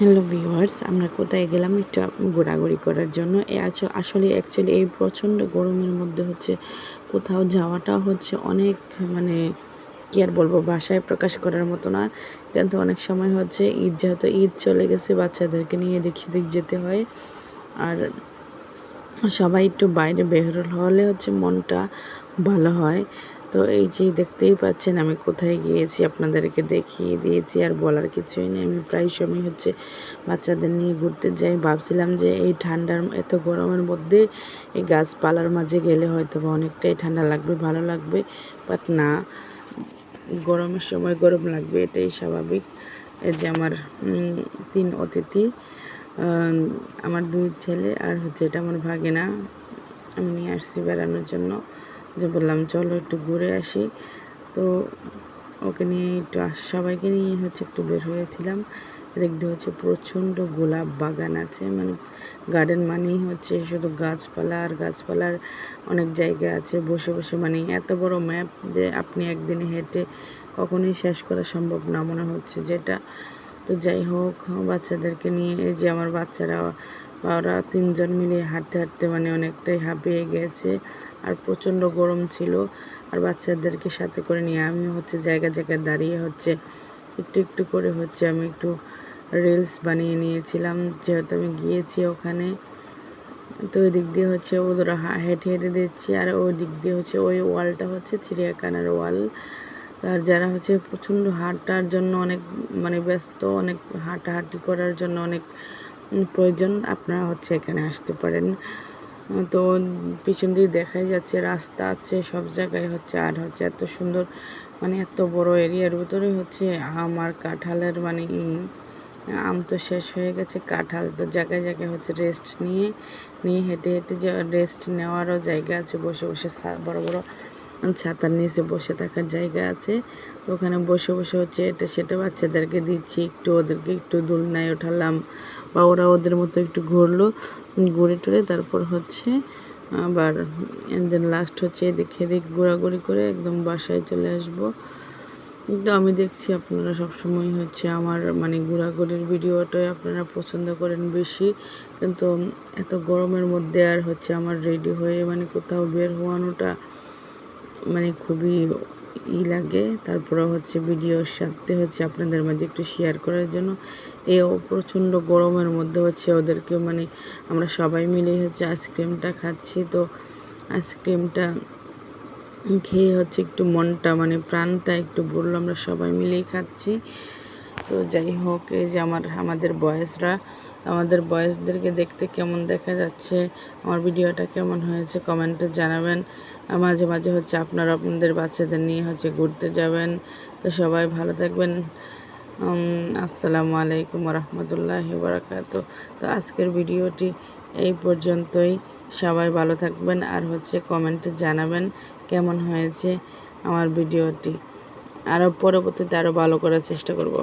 Hello viewers, আমরা কোথায় গেলাম একটু ঘোরাঘুরি করার জন্য? আসলে অ্যাকচুয়ালি এই প্রচণ্ড গরমের মধ্যে হচ্ছে কোথাও যাওয়াটা হচ্ছে অনেক মানে কী আর বলব ভাষায় প্রকাশ করার মতো না। কিন্তু অনেক সময় হচ্ছে ঈদ, যেহেতু ঈদ চলে গেছে, বাচ্চাদেরকে নিয়ে দেখি দিক যেতে হয়। আর সবাই একটু বাইরে বের হলে হচ্ছে মনটা ভালো হয়। তো এই যে দেখতেই পাচ্ছেন, আমি কোথায় গিয়েছি আপনাদেরকে দেখিয়ে দিয়েছি, আর বলার কিছুই নেই। আমি প্রায় সময় হচ্ছে বাচ্চাদের নিয়ে ঘুরতে যাই। ভাবছিলাম যে এই ঠান্ডার এত গরমের মধ্যে এই গাছপালার মাঝে গেলে হয়তো বা অনেকটাই ঠান্ডা লাগবে, ভালো লাগবে। বাট না, গরমের সময় গরম লাগবে, এটাই স্বাভাবিক। এই যে আমার তিন অতিথি আমার দুই ছেলে, আর হচ্ছে এটা আমার ভাগিনা। আমি নিয়ে আসছি বেড়ানোর জন্য। যে বললাম, চলো একটু ঘুরে আসি। তো ওকে নিয়ে একটু সবাইকে নিয়ে হচ্ছে একটু বের হয়েছিলাম। দিয়ে হচ্ছে প্রচণ্ড গোলাপ বাগান আছে মানে গার্ডেন মানেই হচ্ছে শুধু গাছপালা আর গাছপালার অনেক জায়গা আছে। বসে বসে মানে এত বড় ম্যাপ যে আপনি একদিনে হেঁটে কখনোই শেষ করা সম্ভব না মনে হচ্ছে যেটা। তো যাই হোক, বাচ্চাদেরকে নিয়ে, এই যে আমার বাচ্চারা ওরা তিনজন মিলে হাঁটতে হাঁটতে মানে অনেকটাই হাঁপিয়ে গেছে আর প্রচণ্ড গরম ছিল আর বাচ্চাদেরকে সাথে করে নিয়ে আমি হচ্ছে জায়গা জায়গায় দাঁড়িয়ে হচ্ছে একটু একটু করে হচ্ছে আমি একটু রিলস বানিয়ে নিয়েছিলাম। যেহেতু আমি গিয়েছি ওখানে, তো ওই দিক দিয়ে হচ্ছে ওদের হা- হেঁটে হেঁটে দিচ্ছি আর ওই দিক দিয়ে হচ্ছে ওই ওয়ালটা হচ্ছে চিড়িয়াখানার ওয়াল। আর যারা হচ্ছে প্রচণ্ড হাঁটার জন্য অনেক মানে ব্যস্ত, অনেক হাঁটাহাঁটি করার জন্য অনেক প্রয়োজন, আপনারা হচ্ছে এখানে আসতে পারেন। তো পিছন দিয়ে দেখাই যাচ্ছে, রাস্তা আছে, সব জায়গায় হচ্ছে, আর হচ্ছে এত সুন্দর মানে এত বড় এরিয়ার ভিতরে হচ্ছে আম আর কাঁঠালের মানে আম তো শেষ হয়ে গেছে, কাঁঠাল তো জায়গায় জায়গায় হচ্ছে রেস্ট নিয়ে নিয়ে হেঁটে হেঁটে যে রেস্ট নেওয়ারও জায়গা আছে, বসে বসে বড় বড় ছাতার নিচে বসে থাকার জায়গা আছে। তো ওখানে বসে বসে হচ্ছে এটা সেটা বাচ্চাদেরকে দিচ্ছি। একটু ওদেরকে একটু দোলনায় ওঠালাম বা ওরা ওদের মতো একটু ঘুরলো, ঘুরে টুরে তারপর হচ্ছে আবার দেন লাস্ট হচ্ছে এদিক এদিক ঘোরাঘুরি করে একদম বাসায় চলে আসব। কিন্তু আমি দেখছি আপনারা সবসময় হচ্ছে আমার মানে ঘোরাঘুরির ভিডিওটাই আপনারা পছন্দ করেন বেশি। কিন্তু এত গরমের মধ্যে আর হচ্ছে আমার রেডি হয়ে মানে কোথাও বের হওয়ানোটা মানে খুবই ই লাগে। তারপরে হচ্ছে ভিডিওর সাথে হচ্ছে আপনাদের মাঝে একটু শেয়ার করার জন্য। এই প্রচণ্ড গরমের মধ্যে হচ্ছে ওদেরকে মানে আমরা সবাই মিলে হচ্ছে আইসক্রিমটা খাচ্ছি। তো আইসক্রিমটা খেয়ে হচ্ছে একটু মনটা মানে প্রাণটা একটু বলল আমরা সবাই মিলেই খাচ্ছি। তো যাই হোক, এই যে আমার, আমাদের বয়সরা আমাদের বয়সদেরকে দেখতে কেমন দেখা যাচ্ছে, আমার ভিডিওটা কেমন হয়েছে কমেন্টে জানাবেন। মাঝে মাঝে হচ্ছে আপনারা আপনাদের বাচ্চাদের নিয়ে হচ্ছে ঘুরতে যাবেন। তো সবাই ভালো থাকবেন। আসসালামু আলাইকুম রহমতুল্লাহ বারাকাত তো আজকের ভিডিওটি এই পর্যন্তই। সবাই ভালো থাকবেন আর হচ্ছে কমেন্টে জানাবেন কেমন হয়েছে আমার ভিডিওটি। আরও পরবর্তীতে আরও ভালো করার চেষ্টা করব।